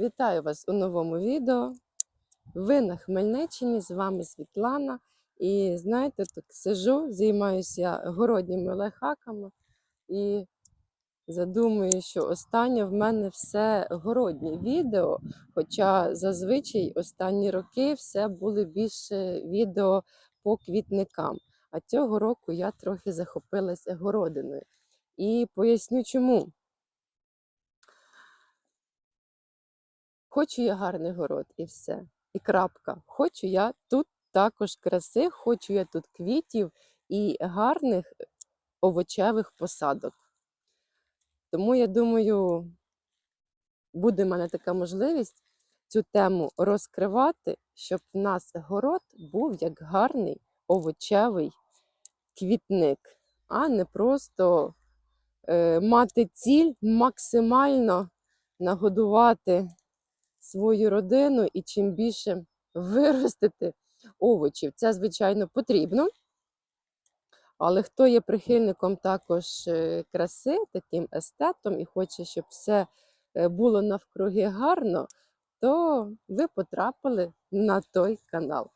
Вітаю вас у новому відео. Ви на Хмельниччині, з вами Світлана. І знаєте, так сижу, займаюся городніми лайфхаками і задумую, що останнє в мене все городні відео. Хоча зазвичай останні роки все були більше відео по квітникам. А цього року я трохи захопилася городиною. І поясню чому. Хочу я гарний город і все. І крапка. Хочу я тут також краси, хочу я тут квітів і гарних овочевих посадок. Тому я думаю, буде в мене така можливість цю тему розкривати, щоб в нас город був як гарний овочевий квітник, а не просто е, мати ціль максимально нагодувати свою родину і чим більше виростити овочів. Це, звичайно, потрібно. Але хто є прихильником також е, краси, таким естетом і хоче, щоб все е, було навкруги гарно, то ви потрапили на той канал.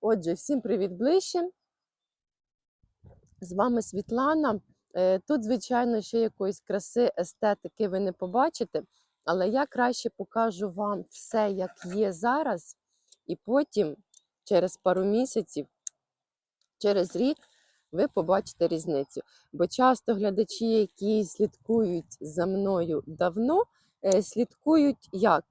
Отже, всім привіт ближче. З вами Світлана. Е, Тут, звичайно, ще якоїсь краси, естетики ви не побачите, але я краще покажу вам все, як є зараз, і потім, через пару місяців, через рік, ви побачите різницю. Бо часто глядачі, які слідкують за мною давно, е, слідкують як?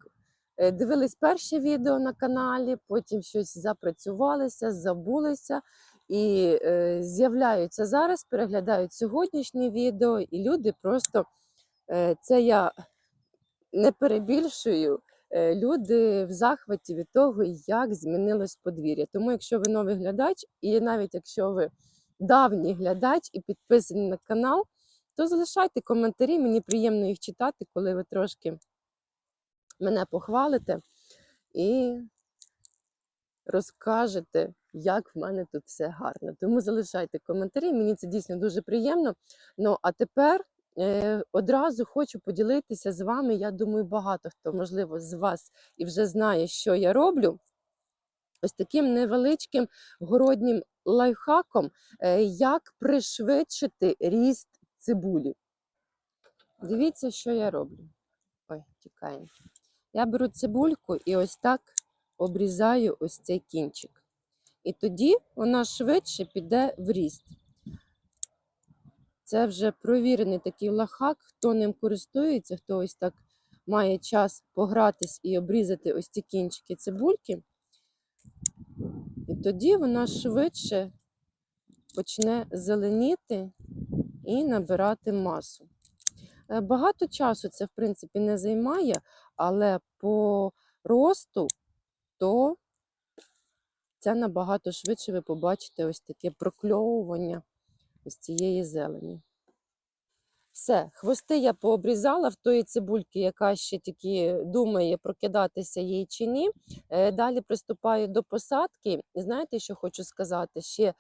Е, Дивились перше відео на каналі, потім щось запрацювалися, забулися і е, з'являються зараз, переглядають сьогоднішнє відео, і люди просто е, це я не перебільшую. е, Люди в захваті від того, як змінилось подвір'я. Тому, якщо ви новий глядач, і навіть якщо ви давній глядач і підписані на канал, то залишайте коментарі. Мені приємно їх читати, коли ви трошки мене похвалите і розкажете, як в мене тут все гарно. Тому залишайте коментарі, мені це дійсно дуже приємно. Ну а тепер одразу хочу поділитися з вами. Я думаю, багато хто, можливо, з вас і вже знає, що я роблю. Ось таким невеличким городнім лайфхаком, е, як пришвидшити ріст цибулі. Дивіться, що я роблю. Ой, тікаємо. Я беру цибульку і ось так обрізаю ось цей кінчик. І тоді вона швидше піде в ріст. Це вже провірений такий лахак, хто ним користується, хто ось так має час погратись і обрізати ось ці кінчики цибульки. І тоді вона швидше почне зеленіти і набирати масу. Е, Багато часу це, в принципі, не займає, але по росту, то це набагато швидше ви побачите ось таке прокльовування ось цієї зелені. Все, хвости я пообрізала в тої цибульки, яка ще тільки думає, прокидатися їй чи ні. Е, Далі приступаю до посадки. І знаєте, що хочу сказати? Ще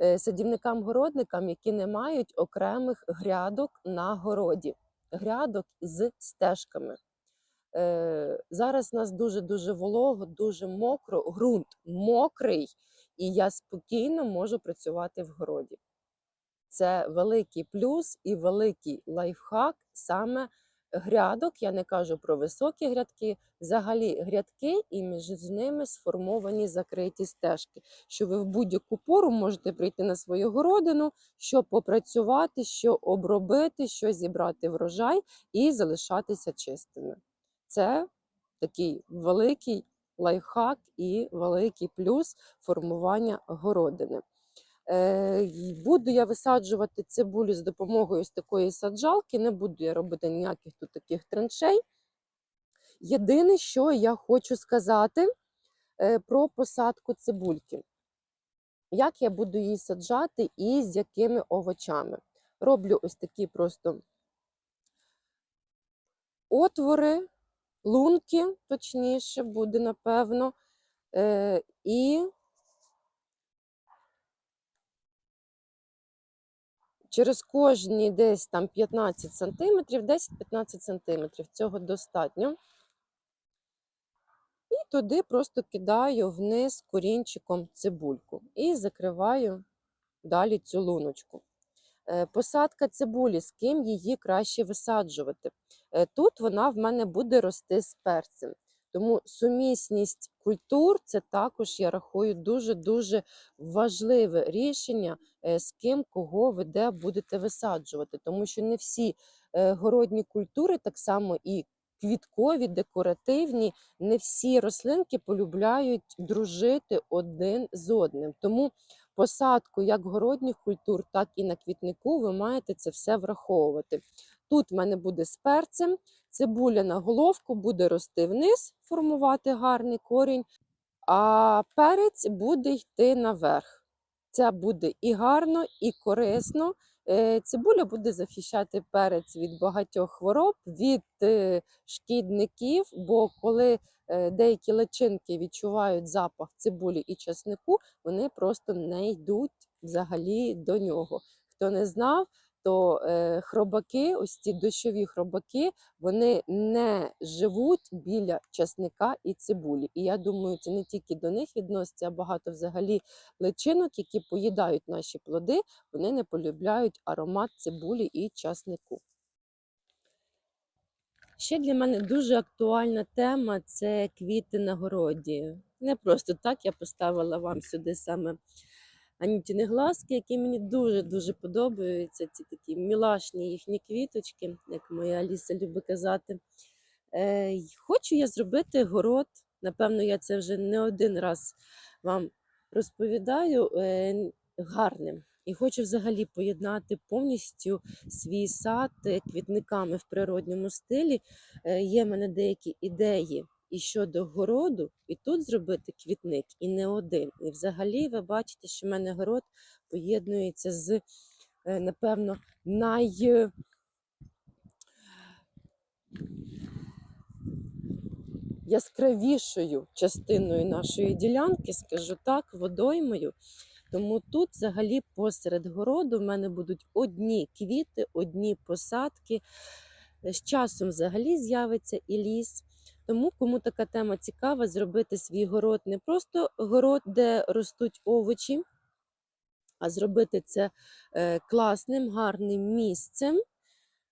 е, садівникам-городникам, які не мають окремих грядок на городі, грядок з стежками. Е, Зараз у нас дуже-дуже волого, дуже мокро, ґрунт мокрий, і я спокійно можу працювати в городі. Це великий плюс і великий лайфхак саме грядок. Я не кажу про високі грядки, взагалі грядки і між ними сформовані закриті стежки. Що ви в будь-яку пору можете прийти на свою городину, що попрацювати, що обробити, що зібрати врожай і залишатися чистими. Це такий великий лайфхак і великий плюс формування городини. Е, Буду я висаджувати цибулю з допомогою ось такої саджалки, не буду я робити ніяких тут таких траншей. Єдине, що я хочу сказати е, про посадку цибульки. Як я буду її саджати і з якими овочами. Роблю ось такі просто отвори, лунки, точніше, буде, напевно. Е, І через кожні десь там 15 сантиметрів, 10-15 сантиметрів. Цього достатньо. І туди просто кидаю вниз корінчиком цибульку і закриваю далі цю луночку. Е, Посадка цибулі, з ким її краще висаджувати. Е, Тут вона в мене буде рости з перцем. Тому сумісність культур це також, я рахую, дуже-дуже важливе рішення, е, з ким кого ви де будете висаджувати. Тому що не всі е, городні культури, так само і квіткові, декоративні, не всі рослинки полюбляють дружити один з одним. Тому посадку як городніх культур, так і на квітнику ви маєте це все враховувати. Тут в мене буде з перцем, цибуля на головку буде рости вниз, формувати гарний корінь, а перець буде йти наверх. Це буде і гарно, і корисно. Е, Цибуля буде захищати перець від багатьох хвороб, від е, шкідників, бо коли е, деякі личинки відчувають запах цибулі і часнику, вони просто не йдуть взагалі до нього. Хто не знав, то е, хробаки, ось ці дощові хробаки, вони не живуть біля часника і цибулі. І я думаю, це не тільки до них відноситься, а багато взагалі личинок, які поїдають наші плоди, вони не полюбляють аромат цибулі і часнику. Ще для мене дуже актуальна тема це квіти на городі. Не просто так я поставила вам сюди саме Анютіни глазки, які мені дуже-дуже подобаються. Ці такі мілашні їхні квіточки, як моя Аліса любить казати. Е, хочу я зробити город. Напевно, я це вже не один раз вам розповідаю е, гарним. І хочу взагалі поєднати повністю свій сад е, квітниками в природньому стилі. Е, Є в мене деякі ідеї і щодо городу, і тут зробити квітник, і не один. І взагалі ви бачите, що в мене город поєднується з, е, напевно, най. Яскравішою частиною нашої ділянки, скажу так, водоймою. Тому тут, взагалі, посеред городу в мене будуть одні квіти, одні посадки. З часом взагалі з'явиться і ліс. Тому, кому така тема цікава, зробити свій город не просто город, де ростуть овочі, а зробити це е, класним, гарним місцем,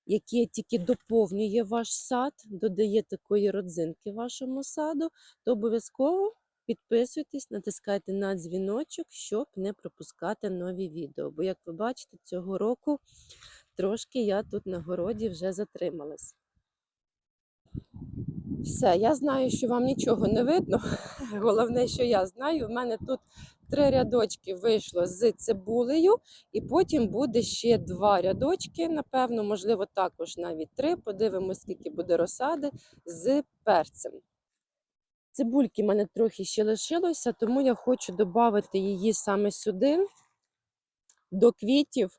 яке тільки доповнює ваш сад, додає такої родзинки вашому саду, то обов'язково підписуйтесь, натискайте на дзвіночок, щоб не пропускати нові відео. Бо, як ви бачите, цього року трошки я тут на городі вже затрималась. Все, я знаю, що вам нічого не видно. Головне, що я знаю, в мене тут три рядочки вийшло з цибулею, і потім буде ще два рядочки, напевно, можливо, також навіть три. Подивимось, скільки буде розсади з перцем. Цибульки в мене трохи ще лишилося, тому я хочу додати її саме сюди, до квітів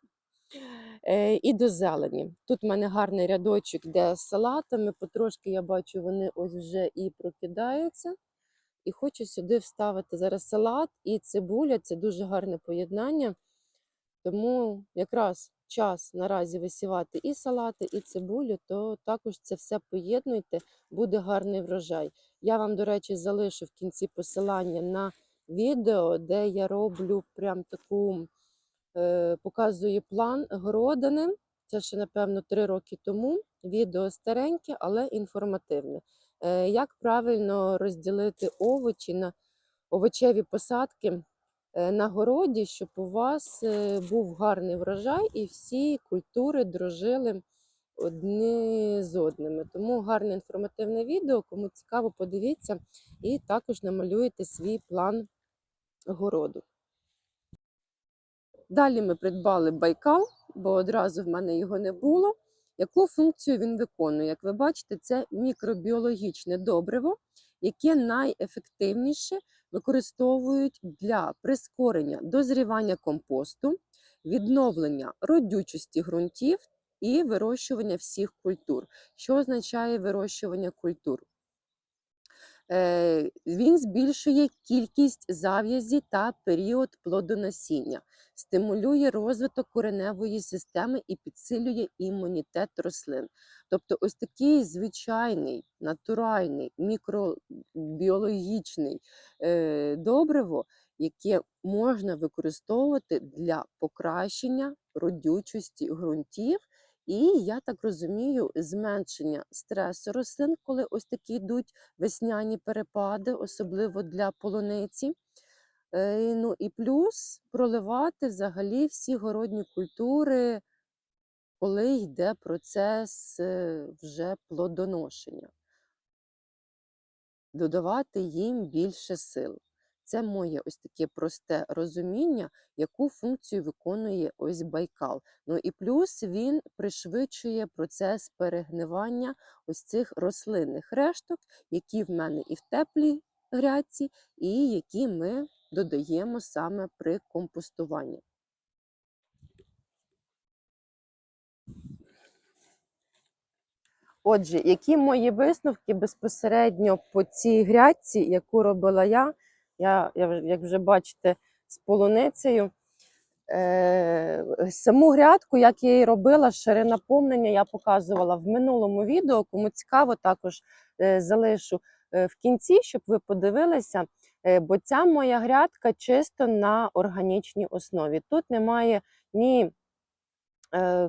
і до зелені. Тут в мене гарний рядочок, де салатами. Потрошки я бачу, вони ось вже і прокидаються. І хочу сюди вставити зараз салат і цибуля. Це дуже гарне поєднання. Тому якраз час наразі висівати і салати, і цибулю, то також це все поєднуйте, буде гарний врожай. Я вам, до речі, залишу в кінці посилання на відео, де я роблю прям таку, е, показую план городини. Це ще, напевно, три роки тому. Відео стареньке, але інформативне. Е, як правильно розділити овочі на овочеві посадки е, на городі, щоб у вас був гарний врожай і всі культури дружили одні з одними. Тому гарне інформативне відео. Кому цікаво, подивіться і також намалюєте свій план городу. Далі ми придбали байкал, бо одразу в мене його не було. Яку функцію він виконує? Як ви бачите, це мікробіологічне добриво, яке найефективніше використовують для прискорення дозрівання компосту, відновлення родючості ґрунтів і вирощування всіх культур. Що означає вирощування культур? Е, Він збільшує кількість зав'язі та період плодоносіння, стимулює розвиток кореневої системи і підсилює імунітет рослин. Тобто, ось такий звичайний, натуральний, мікробіологічний е, добриво, яке можна використовувати для покращення родючості ґрунтів. І я так розумію, зменшення стресу рослин, коли ось такі йдуть весняні перепади, особливо для полуниці. Е, Ну і плюс проливати взагалі всі городні культури, коли йде процес е, вже плодоношення. Додавати їм більше сил. Це моє ось таке просте розуміння, яку функцію виконує ось байкал. Ну і плюс він пришвидшує процес перегнивання ось цих рослинних решток, які в мене і в теплій грядці, і які ми додаємо саме при компостуванні. Отже, які мої висновки безпосередньо по цій грядці, яку робила я? Я, як вже бачите, з полуницею. Е, саму грядку, як я її робила, шири наповнення я показувала в минулому відео. Кому цікаво, також е, залишу е, в кінці, щоб ви подивилися. Е, бо ця моя грядка чисто на органічній основі. Тут немає ні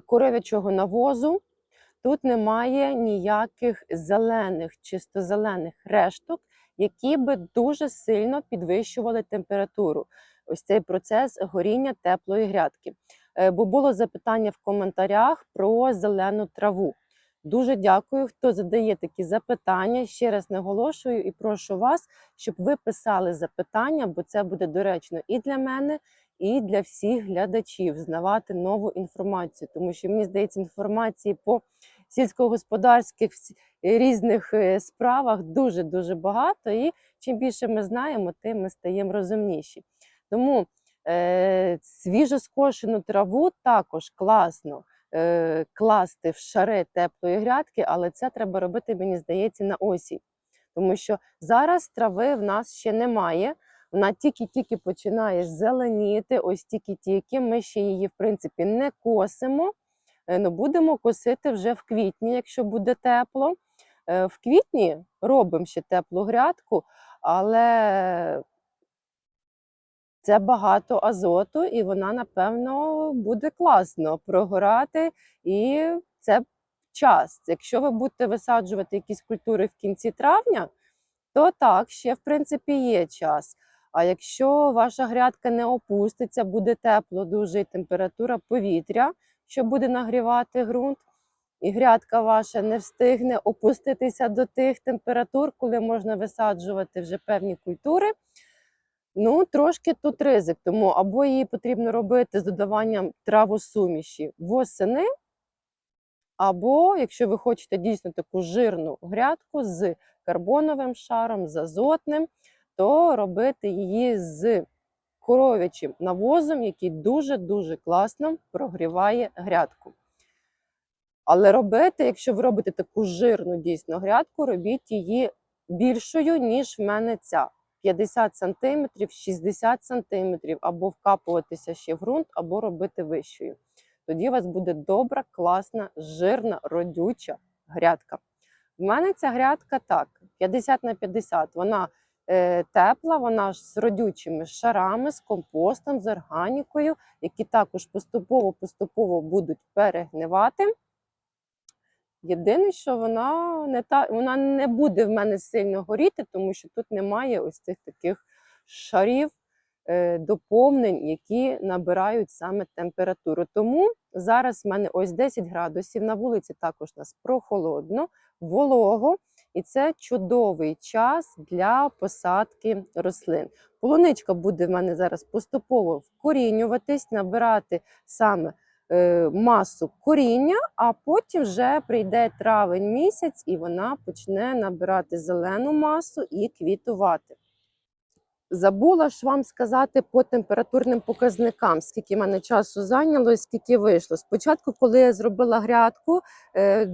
коров'ячого навозу, тут немає ніяких зелених, чисто зелених решток, які би дуже сильно підвищували температуру. Ось цей процес горіння теплої грядки. Е, Бо було запитання в коментарях про зелену траву. Дуже дякую, хто задає такі запитання. Ще раз наголошую і прошу вас, щоб ви писали запитання, бо це буде доречно і для мене, і для всіх глядачів знавати нову інформацію, тому що мені здається, інформації по сільськогосподарських різних е, справах дуже дуже багато. І чим більше ми знаємо, тим ми стаємо розумніші. Тому е, свіжоскошену траву також класно е, класти в шари теплої грядки, але це треба робити, мені здається, на осінь. Тому що зараз трави в нас ще немає. Вона тільки-тільки починає зеленіти, ось тільки-тільки. Ми ще її, в принципі, не косимо. Е, Ну, будемо косити вже в квітні, якщо буде тепло. Е, В квітні робимо ще теплу грядку, але це багато азоту, і вона, напевно, буде класно прогорати. І це час. Якщо ви будете висаджувати якісь культури в кінці травня, то так, ще в принципі є час. А якщо ваша грядка не опуститься, буде тепло дуже і температура повітря, що буде нагрівати ґрунт, і грядка ваша не встигне опуститися до тих температур, коли можна висаджувати вже певні культури. Ну, трошки тут ризик, тому або її потрібно робити з додаванням травосуміші восени, або, якщо ви хочете дійсно таку жирну грядку з карбоновим шаром, з азотним, то робити її з коров'ячим навозом, який дуже-дуже класно прогріває грядку. Але робити, якщо ви робите таку жирну дійсно грядку, робіть її більшою, ніж в мене ця. 50 см, 60 см, або вкапуватися ще в ґрунт, або робити вищою. Тоді у вас буде добра, класна, жирна, родюча грядка. В мене ця грядка так, 50 на 50. Вона тепла, вона ж з родючими шарами, з компостом, з органікою, які також поступово-поступово будуть перегнивати. Єдине, що вона не та вона не буде в мене сильно горіти, тому що тут немає ось цих таких шарів е, доповнень, які набирають саме температуру. Тому зараз в мене ось 10 градусів. На вулиці також у нас прохолодно, волого, і це чудовий час для посадки рослин. Полуничка буде в мене зараз поступово вкорінюватись, набирати саме е, масу коріння, а потім вже прийде травень місяць і вона почне набирати зелену масу і квітувати. Забула ж вам сказати по температурним показникам, скільки в мене часу зайняло і скільки вийшло. Спочатку, коли я зробила грядку, е,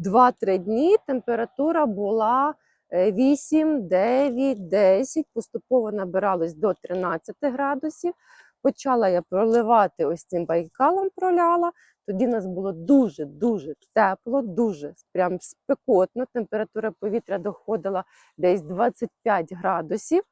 2-3 дні температура була е, 8, 9, 10, поступово набиралось до 13 градусів. Почала я проливати ось цим байкалом проляла. Тоді нас було дуже-дуже тепло, дуже прям спекотно. Температура повітря доходила десь 25 градусів.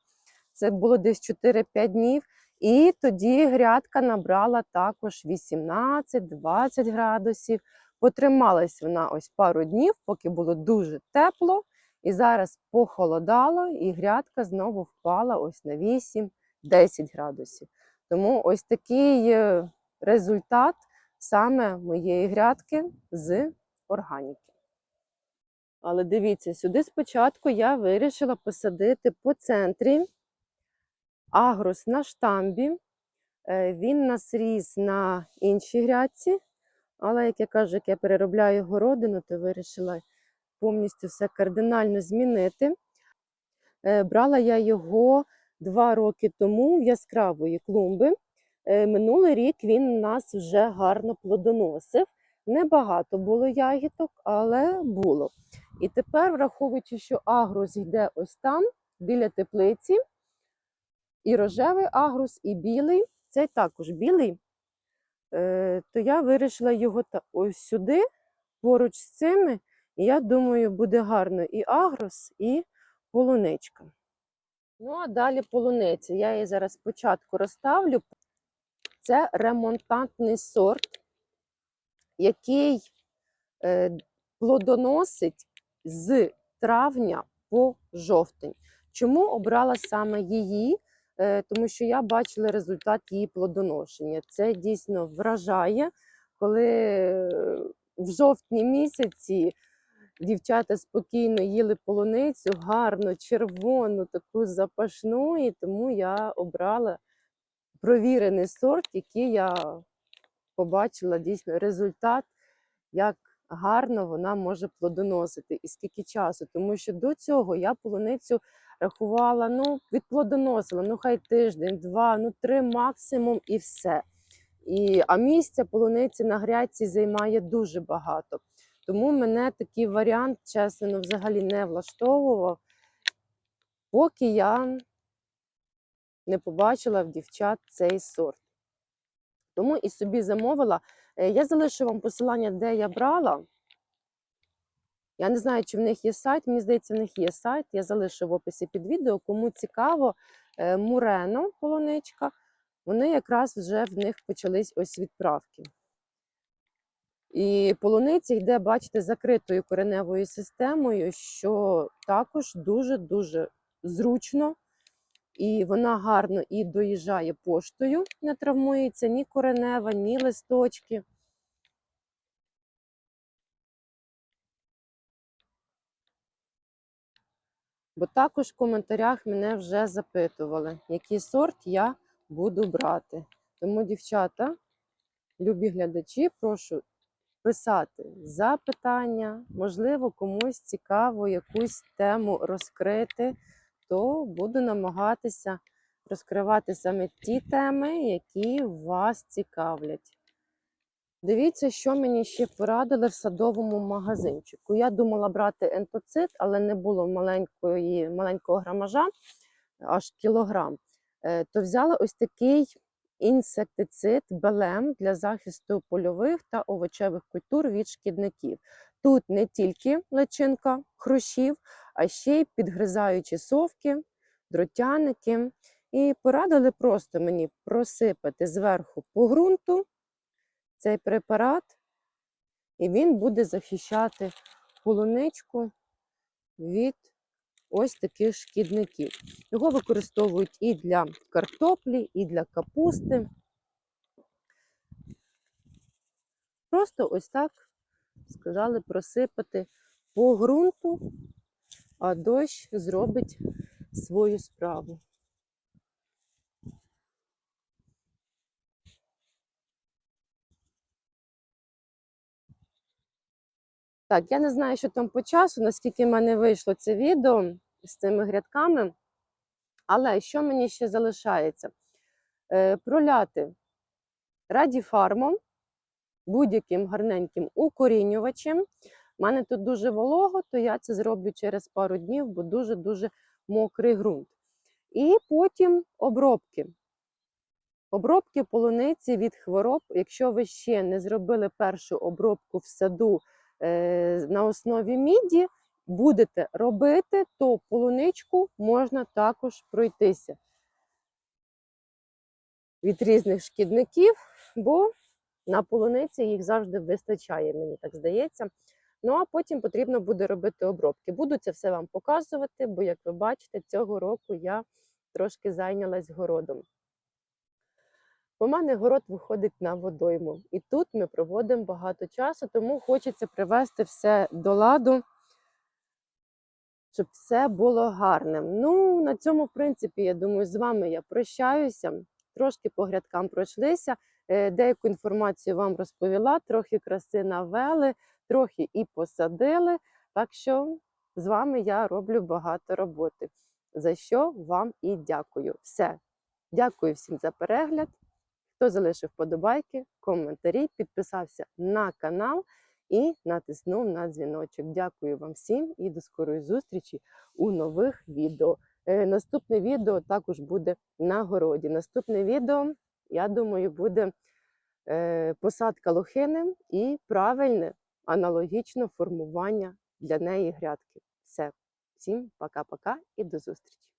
Це було десь 4-5 днів. І тоді грядка набрала також 18-20 градусів. Потрималась вона ось пару днів, поки було дуже тепло. І зараз похолодало, і грядка знову впала ось на 8-10 градусів. Тому ось такий е, результат саме моєї грядки з органіки. Але дивіться, сюди спочатку я вирішила посадити по центрі агрос на штамбі. Е, Він нас ріс на іншій грядці, але, як я кажу, як я переробляю городину, то вирішила повністю все кардинально змінити. Е, Брала я його два роки тому в яскравої клумби. Е, Минулий рік він нас вже гарно плодоносив. Небагато було ягідок, але було. І тепер, враховуючи, що агрос йде ось там, біля теплиці, і рожевий агрус, і білий, цей також білий, то я вирішила його ось сюди, поруч з цими. І я думаю, буде гарно і агрос, і полуничка. Ну, а далі полуниця. Я її зараз спочатку розставлю. Це ремонтантний сорт, який е, плодоносить з травня по жовтень. Чому обрала саме її? Е, Тому що я бачила результат її плодоношення. Це дійсно вражає, коли е, в жовтні місяці дівчата спокійно їли полуницю, гарну, червону, таку запашну, і тому я обрала провірений сорт, який я побачила дійсно результат, як гарно вона може плодоносити і скільки часу. Тому що до цього я полуницю рахувала, ну, відплодоносила, ну хай тиждень, два, ну три максимум і все. І, а місця полуниці на грядці займає дуже багато. Тому мене такий варіант, чесно, ну, взагалі не влаштовував, поки я не побачила в дівчат цей сорт. Тому і собі замовила. Е, Я залишу вам посилання, де я брала. Я не знаю, чи в них є сайт. Мені здається, в них є сайт. Я залишу в описі під відео. Кому цікаво, е, Мурено полуничка. Вони якраз вже в них почались ось відправки. І полуниця йде, бачите, закритою кореневою системою, що також дуже-дуже зручно. І вона гарно і доїжджає поштою, не травмується ні коренева, ні листочки. Бо також в коментарях мене вже запитували, який сорт я буду брати. Тому, дівчата, любі глядачі, прошу писати запитання, можливо, комусь цікаво якусь тему розкрити, то буду намагатися розкривати саме ті теми, які вас цікавлять. Дивіться, що мені ще порадили в садовому магазинчику. Я думала брати ентоцит, але не було маленької, маленького грамажа, аж кілограм. Е, То взяла ось такий інсектицид белем для захисту польових та овочевих культур від шкідників. Тут не тільки личинка хрущів, а ще й підгризаючі совки, дротяники. І порадили просто мені просипати зверху по ґрунту цей препарат, і він буде захищати полуничку від ось таких шкідників. Його використовують і для картоплі, і для капусти. Просто ось так сказали просипати по ґрунту, а дощ зробить свою справу. Так, я не знаю, що там по часу, наскільки в мене вийшло це відео з цими грядками. Але що мені ще залишається? Е, проляти радіфармом, будь-яким гарненьким укорінювачем. У мене тут дуже волого, то я це зроблю через пару днів, бо дуже-дуже мокрий ґрунт. І потім обробки. Обробки полуниці від хвороб. Якщо ви ще не зробили першу обробку в саду на основі міді, будете робити, то полуничку можна також пройтися від різних шкідників, бо на полуниці їх завжди вистачає, мені так здається. Ну а потім потрібно буде робити обробки. Буду це все вам показувати, бо, як ви бачите, цього року я трошки зайнялась городом. У мене город виходить на водойму, і тут ми проводимо багато часу, тому хочеться привести все до ладу, щоб все було гарним. Ну, на цьому, в принципі, я думаю, з вами я прощаюся. Трошки по грядкам пройшлися, е, деяку інформацію вам розповіла, трохи краси навели, трохи і посадили. Так що з вами я роблю багато роботи, за що вам і дякую. Все. Дякую всім за перегляд. Хто залишив вподобайки, коментарі, підписався на канал і натиснув на дзвіночок. Дякую вам всім і до скорої зустрічі у нових відео. Е, Наступне відео також буде на городі. Наступне відео, я думаю, буде е, посадка лохини і правильне аналогічне формування для неї грядки. Все. Всім пока-пока і до зустрічі!